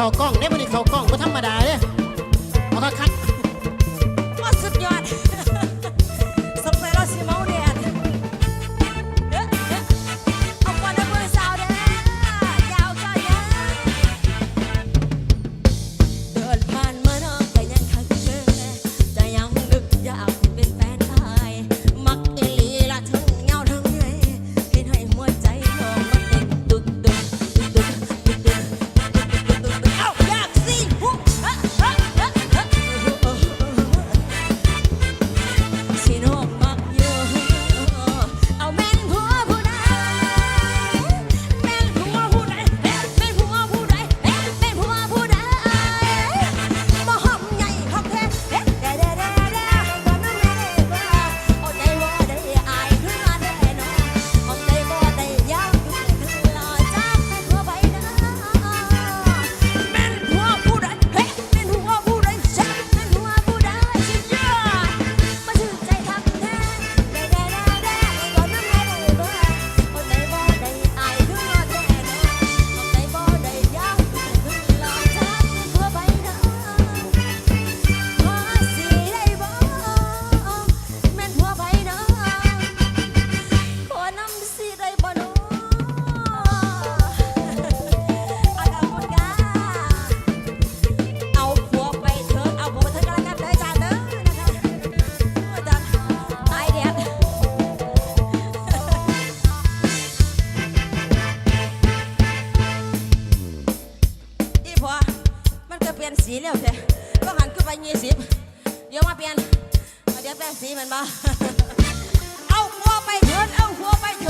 เข้ากล้องเด้ นสีเร็วเถอะก็หันขึ้นไปยี่สิบเดี๋ยวมาเปลี่ยนเดี๋ยวแปลงสีมันมาเอาหัวไปเถินเอาหัวไปเถิ